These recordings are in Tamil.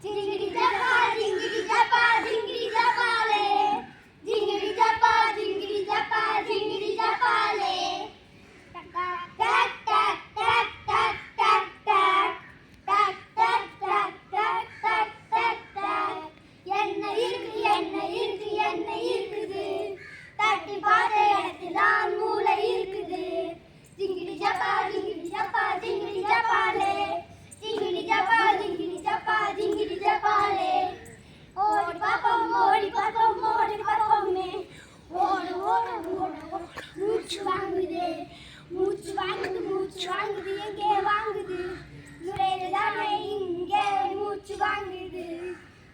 继续立正 வாங்குது. மூச்சு வாங்குது மூச்சு வாங்குது எங்கே வாங்குது? நுரையில தானே இங்கே மூச்சு வாங்குது.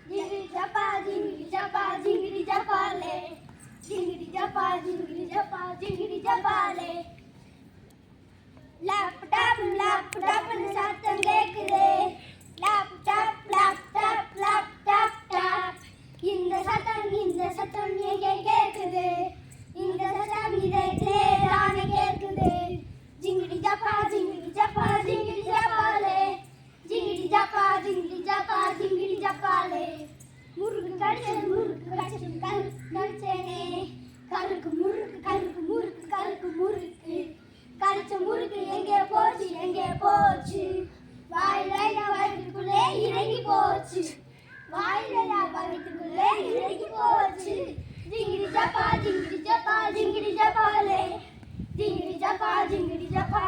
ஜிங்கிடி ஜப்பா ஜிங்கிடி ஜப்பா ஜிங்கிடி ஜப்பாலே. ஜிங்கிடி ஜப்பா ஜிங்கிடி ஜப்பா ஜிங்கிடி ஜப்பாலே. ஜப்பா ஜிங்கிடி ஜப்பா ஜிங்கிடி ஜப்பாலே. ஜிங்கிடி ஜப்பா ஜிங்கிடி ஜப்பா ஜிங்கிடி ஜப்பாலே. முறுக்கு கடிச்சது முறுக்கு கடிச்சது கல் கடிச்சேனே. கருக்கு முறுக்கு கருக்கு முறுக்கு கருக்கு முறுக்கு. கடிச்ச முறுக்கு எங்கே போச்சு எங்கே போச்சு? வாயில வயிற்றுக்குள்ளே இறங்கி போச்சு. வாயில வயிற்றுக்குள்ளே இறங்கி போச்சு. ஜிங்கிடி ஜப்பா ஜிங்கிடி ஜப்பா ஜிங்கிடி ஜப்பாலே. ஜிங்கிடி ஜப்பா ஜிங்கிடி ஜப்பா